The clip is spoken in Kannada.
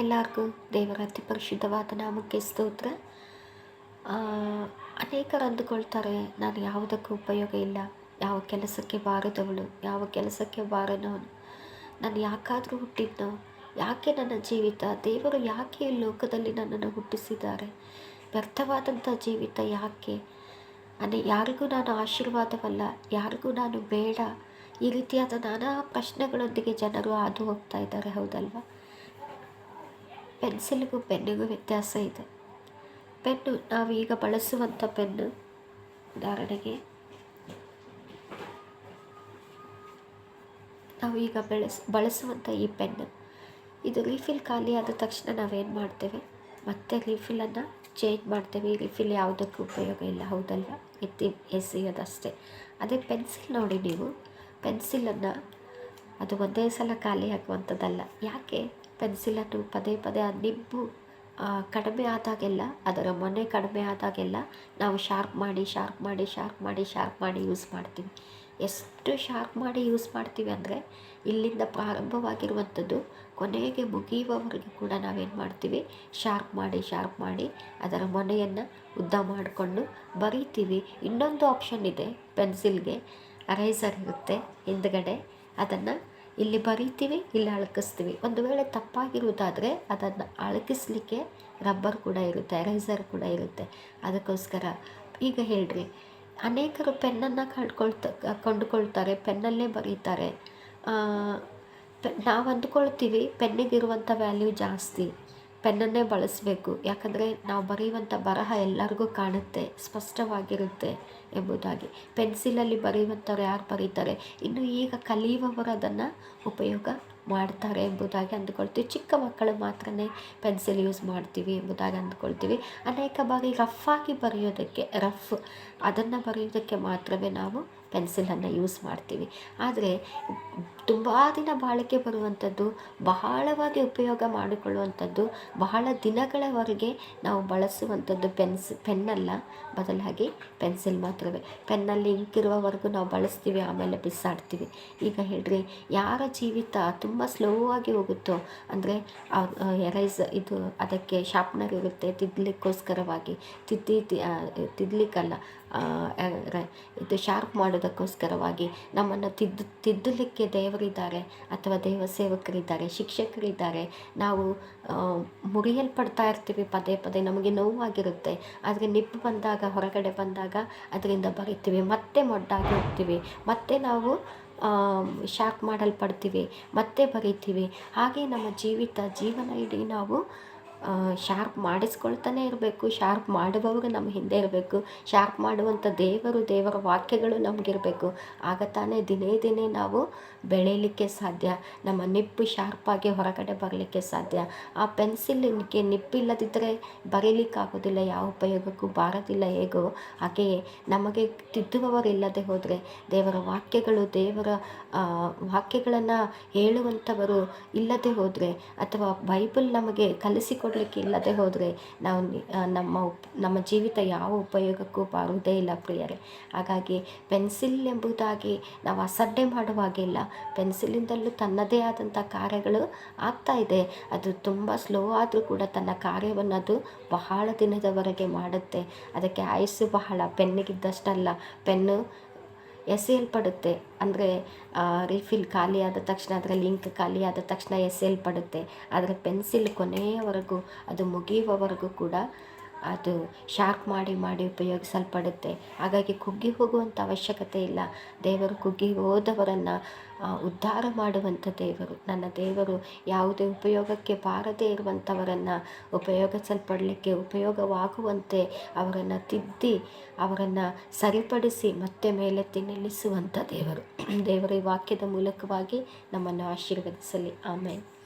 ಎಲ್ಲರಿಗೂ. ದೇವರ ಅತಿ ಪರಿಶುದ್ಧವಾದ ನಾಮಕ್ಕೆ ಸ್ತೋತ್ರ. ಅನೇಕರು ಅಂದುಕೊಳ್ತಾರೆ, ನಾನು ಯಾವುದಕ್ಕೂ ಉಪಯೋಗ ಇಲ್ಲ. ಯಾವ ಕೆಲಸಕ್ಕೆ ಬಾರದವಳು, ಯಾವ ಕೆಲಸಕ್ಕೆ ಬಾರನವನು ನಾನು ಯಾಕಾದರೂ ಹುಟ್ಟಿದ್ನೋ, ಯಾಕೆ ನನ್ನ ಜೀವಿತ, ದೇವರು ಯಾಕೆ ಈ ಲೋಕದಲ್ಲಿ ನನ್ನನ್ನು ಹುಟ್ಟಿಸಿದ್ದಾರೆ, ವ್ಯರ್ಥವಾದಂಥ ಜೀವಿತ ಯಾಕೆ? ಅಂದರೆ ಯಾರಿಗೂ ನಾನು ಆಶೀರ್ವಾದವಲ್ಲ, ಯಾರಿಗೂ ನಾನು ಬೇಡ. ಈ ರೀತಿಯಾದ ನಾನಾ ಪ್ರಶ್ನೆಗಳೊಂದಿಗೆ ಜನರು ಹಾದು ಹೋಗ್ತಾ ಇದ್ದಾರೆ, ಹೌದಲ್ವಾ? ಪೆನ್ಸಿಲ್ಗೂ ಪೆನ್ನಿಗೂ ವ್ಯತ್ಯಾಸ ಇದೆ ಪೆನ್ನು ನಾವೀಗ ಬಳಸುವಂಥ ಪೆನ್ನು ಉದಾಹರಣೆಗೆ ನಾವೀಗ ಬೆಳೆಸ್ ಬಳಸುವಂಥ ಈ ಪೆನ್ನು ಇದು ರೀಫಿಲ್ ಖಾಲಿ ಆದ ತಕ್ಷಣ ನಾವೇನು ಮಾಡ್ತೇವೆ ಮತ್ತೆ ರೀಫಿಲನ್ನು ಚೇಂಜ್ ಮಾಡ್ತೇವೆ ರೀಫಿಲ್ ಯಾವುದಕ್ಕೂ ಉಪಯೋಗ ಇಲ್ಲ ಹೌದಲ್ವ ಎತ್ತಿ ಎಸೆಯೋದಷ್ಟೇ ಅದೇ ಪೆನ್ಸಿಲ್ ನೋಡಿ ನೀವು ಪೆನ್ಸಿಲನ್ನು ಅದು ಒಂದೇ ಸಲ ಖಾಲಿ ಹಾಕುವಂಥದ್ದಲ್ಲ ಯಾಕೆ ಪೆನ್ಸಿಲನ್ನು ಪದೇ ಪದೇ ಆ ನಿಬ್ಬು ಕಡಿಮೆ ಆದಾಗೆಲ್ಲ, ಅದರ ಮೊನೆ ಕಡಿಮೆ ಆದಾಗೆಲ್ಲ ನಾವು ಶಾರ್ಪ್ ಮಾಡಿ ಶಾರ್ಪ್ ಮಾಡಿ ಶಾರ್ಪ್ ಮಾಡಿ ಶಾರ್ಪ್ ಮಾಡಿ ಯೂಸ್ ಮಾಡ್ತೀವಿ. ಎಷ್ಟು ಶಾರ್ಪ್ ಮಾಡಿ ಯೂಸ್ ಮಾಡ್ತೀವಿ ಅಂದರೆ ಇಲ್ಲಿಂದ ಪ್ರಾರಂಭವಾಗಿರುವಂಥದ್ದು ಕೊನೆಗೆ ಮುಗಿಯುವವರೆಗೂ ಕೂಡ ನಾವೇನು ಮಾಡ್ತೀವಿ? ಶಾರ್ಪ್ ಮಾಡಿ ಶಾರ್ಪ್ ಮಾಡಿ ಅದರ ಮೊನೆಯನ್ನು ಉದ್ದ ಮಾಡಿಕೊಂಡು ಬರೀತೀವಿ. ಇನ್ನೊಂದು ಆಪ್ಷನ್ ಇದೆ ಪೆನ್ಸಿಲ್ಗೆ. ಅರೈಸರ್ ಇರುತ್ತೆ ಹಿಂದ್ಗಡೆ. ಅದನ್ನು ಇಲ್ಲಿ ಬರೀತೀವಿ, ಇಲ್ಲಿ ಅಳಕಿಸ್ತೀವಿ. ಒಂದು ವೇಳೆ ತಪ್ಪಾಗಿರುವುದಾದರೆ ಅದನ್ನು ಅಳಕಿಸ್ಲಿಕ್ಕೆ ರಬ್ಬರ್ ಕೂಡ ಇರುತ್ತೆ ಎರೈಸರ್ ಕೂಡ ಇರುತ್ತೆ. ಅದಕ್ಕೋಸ್ಕರ ಈಗ ಹೇಳ್ರಿ, ಅನೇಕರು ಪೆನ್ನನ್ನು ಕಳ್ಕೊಳ್ತ, ಕೊಂಡುಕೊಳ್ತಾರೆ, ಪೆನ್ನಲ್ಲೇ ಬರೀತಾರೆ. ನಾವು ಅಂದ್ಕೊಳ್ತೀವಿ ಪೆನ್ನಿಗಿರುವಂಥ ವ್ಯಾಲ್ಯೂ ಜಾಸ್ತಿ. ಪೆನ್ನನ್ನೇ ಬಳಸಬೇಕು. ಯಾಕಂದರೆ ನಾವು ಬರೆಯುವಂಥ ಬರಹ ಎಲ್ಲರಿಗೂ ಕಾಣುತ್ತೆ, ಸ್ಪಷ್ಟವಾಗಿರುತ್ತೆ ಎಂಬುದಾಗಿ. ಪೆನ್ಸಿಲಲ್ಲಿ ಬರೆಯುವಂಥವ್ರು ಯಾರು ಬರೀತಾರೆ? ಇನ್ನು ಈಗ ಕಲಿಯುವವರು ಅದನ್ನು ಉಪಯೋಗ ಮಾಡ್ತಾರೆ ಎಂಬುದಾಗಿ ಅಂದ್ಕೊಳ್ತೀವಿ. ಚಿಕ್ಕ ಮಕ್ಕಳು ಮಾತ್ರ ಪೆನ್ಸಿಲ್ ಯೂಸ್ ಮಾಡ್ತೀವಿ ಎಂಬುದಾಗಿ ಅಂದ್ಕೊಳ್ತೀವಿ. ಅನೇಕ ಬಾರಿ ರಫ್ಫಾಗಿ ಬರೆಯೋದಕ್ಕೆ ರಫ್ ಅದನ್ನು ಬರೆಯೋದಕ್ಕೆ ಮಾತ್ರವೇ ನಾವು ಪೆನ್ಸಿಲನ್ನು ಯೂಸ್ ಮಾಡ್ತೀವಿ. ಆದರೆ ತುಂಬ ದಿನ ಬಾಳಿಕೆ ಬರುವಂಥದ್ದು ಬಹಳವಾಗಿ ಉಪಯೋಗ ಮಾಡಿಕೊಳ್ಳುವಂಥದ್ದು ಬಹಳ ದಿನಗಳವರೆಗೆ ನಾವು ಬಳಸುವಂಥದ್ದು ಪೆನ್ಸ್ ಪೆನ್ನಲ್ಲ ಬದಲಾಗಿ ಪೆನ್ಸಿಲ್ ಮಾತ್ರವೇ. ಪೆನ್ನಲ್ಲಿ ಇಂಕಿರುವವರೆಗೂ ನಾವು ಬಳಸ್ತೀವಿ, ಆಮೇಲೆ ಬಿಸಾಡ್ತೀವಿ. ಈಗ ಹೇಳ್ರಿ, ಯಾರ ಜೀವಿತ ಸ್ಲೋ ಆಗಿ ಹೋಗುತ್ತೋ, ಅಂದರೆ ಎರೈಸ್ ಇದು ಅದಕ್ಕೆ ಶಾರ್ಪ್ನರ್ ಇರುತ್ತೆ ತಿದ್ದಲಿಕ್ಕೋಸ್ಕರವಾಗಿ ತಿದ್ದಿ ತಿದ್ದಲಿಕ್ಕಲ್ಲ ಇದು ಶಾರ್ಪ್ ಮಾಡೋದಕ್ಕೋಸ್ಕರವಾಗಿ ನಮ್ಮನ್ನು ತಿದ್ದು, ತಿದ್ದಲಿಕ್ಕೆ ದೇವರಿದ್ದಾರೆ ಅಥವಾ ದೇವ ಸೇವಕರಿದ್ದಾರೆ, ಶಿಕ್ಷಕರಿದ್ದಾರೆ. ನಾವು ಮುರಿಯಲ್ಪಡ್ತಾ ಇರ್ತೀವಿ ಪದೇ ಪದೇ, ನಮಗೆ ನೋವಾಗಿರುತ್ತೆ. ಆದರೆ ನಿಪ್ಪು ಬಂದಾಗ, ಹೊರಗಡೆ ಬಂದಾಗ, ಅದರಿಂದ ಬರಿತೀವಿ. ಮತ್ತೆ ಮೊಡ್ಡಾಗಿ ಹೋಗ್ತೀವಿ. ಮತ್ತೆ ನಾವು ಶಾರ್ಪ್ ಮಾಡಲ್ಪಡ್ತೀವಿ ಮತ್ತೆ ಬರೀತೀವಿ. ಹಾಗೆ ನಮ್ಮ ಜೀವಿತ ಜೀವನ ಇಡೀ ನಾವು ಶಾರ್ಪ್ ಮಾಡಿಸ್ಕೊಳ್ತಾನೆ ಇರಬೇಕು ಶಾರ್ಪ್ ಮಾಡುವವರು ನಮ್ಮ ಹಿಂದೆ ಇರಬೇಕು ಶಾರ್ಪ್ ಮಾಡುವಂಥ ದೇವರು ದೇವರ ವಾಕ್ಯಗಳು ನಮಗಿರಬೇಕು. ಆಗ ತಾನೇ ದಿನೇ ದಿನೇ ನಾವು ಬೆಳೀಲಿಕ್ಕೆ ಸಾಧ್ಯ, ನಮ್ಮ ನಿಪ್ಪು ಶಾರ್ಪಾಗಿ ಹೊರಗಡೆ ಬರಲಿಕ್ಕೆ ಸಾಧ್ಯ. ಆ ಪೆನ್ಸಿಲ್ಗೆ ನಿಪ್ಪಿಲ್ಲದಿದ್ದರೆ ಬರೀಲಿಕ್ಕಾಗೋದಿಲ್ಲ, ಯಾವ ಉಪಯೋಗಕ್ಕೂ ಬಾರದಿಲ್ಲ ಹೇಗೋ. ಹಾಗೆಯೇ ನಮಗೆ ತಿದ್ದುವವರಿಲ್ಲದೆ ಹೋದರೆ ದೇವರ ವಾಕ್ಯಗಳು, ದೇವರ ವಾಕ್ಯಗಳನ್ನು ಹೇಳುವಂಥವರು ಇಲ್ಲದೆ ಹೋದರೆ ಅಥವಾ ಬೈಬಲ್ ನಮಗೆ ಕಲಿಸಿಕೊಡ ಕೊಡಲಿಕ್ಕೆ ಇಲ್ಲದೆ ಹೋದರೆ ನಾವು ನಮ್ಮ ನಮ್ಮ ಜೀವಿತ ಯಾವ ಉಪಯೋಗಕ್ಕೂ ಬಾರುವುದೇ ಇಲ್ಲ ಪ್ರಿಯರೇ. ಹಾಗಾಗಿ ಪೆನ್ಸಿಲ್ ಎಂಬುದಾಗಿ ನಾವು ಅಸಡ್ಡೆ ಮಾಡುವಾಗಿಲ್ಲ ಪೆನ್ಸಿಲಿಂದಲೂ ತನ್ನದೇ ಆದಂಥ ಕಾರ್ಯಗಳು ಆಗ್ತಾ ಇದೆ. ಅದು ತುಂಬ ಸ್ಲೋ ಆದರೂ ಕೂಡ ತನ್ನ ಕಾರ್ಯವನ್ನು ಅದು ಬಹಳ ದಿನದವರೆಗೆ ಮಾಡುತ್ತೆ. ಅದಕ್ಕೆ ಆಯಸ್ಸು ಬಹಳ, ಪೆನ್ನಿಗಿದ್ದಷ್ಟಲ್ಲ. ಪೆನ್ನು ಎಸೆಯಲ್ಪಡುತ್ತೆ. ಅಂದರೆ ರಿಫಿಲ್ ಖಾಲಿಯಾದ ತಕ್ಷಣ, ಅದರ ಲಿಂಕ್ ಖಾಲಿಯಾದ ತಕ್ಷಣ ಎಸೆಯಲ್ಪಡುತ್ತೆ. ಆದರೆ ಪೆನ್ಸಿಲ್ ಕೊನೆಯವರೆಗೂ ಅದು ಮುಗಿಯುವವರೆಗೂ ಕೂಡ ಅದು ಶಾಕ್ ಮಾಡಿ ಮಾಡಿ ಉಪಯೋಗಿಸಲ್ಪಡುತ್ತೆ. ಹಾಗಾಗಿ ಕುಗ್ಗಿ ಹೋಗುವಂಥ ಅವಶ್ಯಕತೆ ಇಲ್ಲ. ದೇವರು ಕುಗ್ಗಿ ಹೋದವರನ್ನು ಉದ್ಧಾರ ಮಾಡುವಂಥ ದೇವರು, ನನ್ನ ದೇವರು ಯಾವುದೇ ಉಪಯೋಗಕ್ಕೆ ಬಾರದೇ ಇರುವಂಥವರನ್ನು ಉಪಯೋಗಿಸಲ್ಪಡಲಿಕ್ಕೆ ಉಪಯೋಗವಾಗುವಂತೆ ಅವರನ್ನು ತಿದ್ದಿ, ಅವರನ್ನು ಸರಿಪಡಿಸಿ ಮತ್ತೆ ಮೇಲೆತ್ತಿ ನಿಲ್ಲಿಸುವಂಥ ದೇವರು. ದೇವರ ಈ ವಾಕ್ಯದ ಮೂಲಕವಾಗಿ ನಮ್ಮನ್ನು ಆಶೀರ್ವದಿಸಲಿ. ಆಮೇಲೆ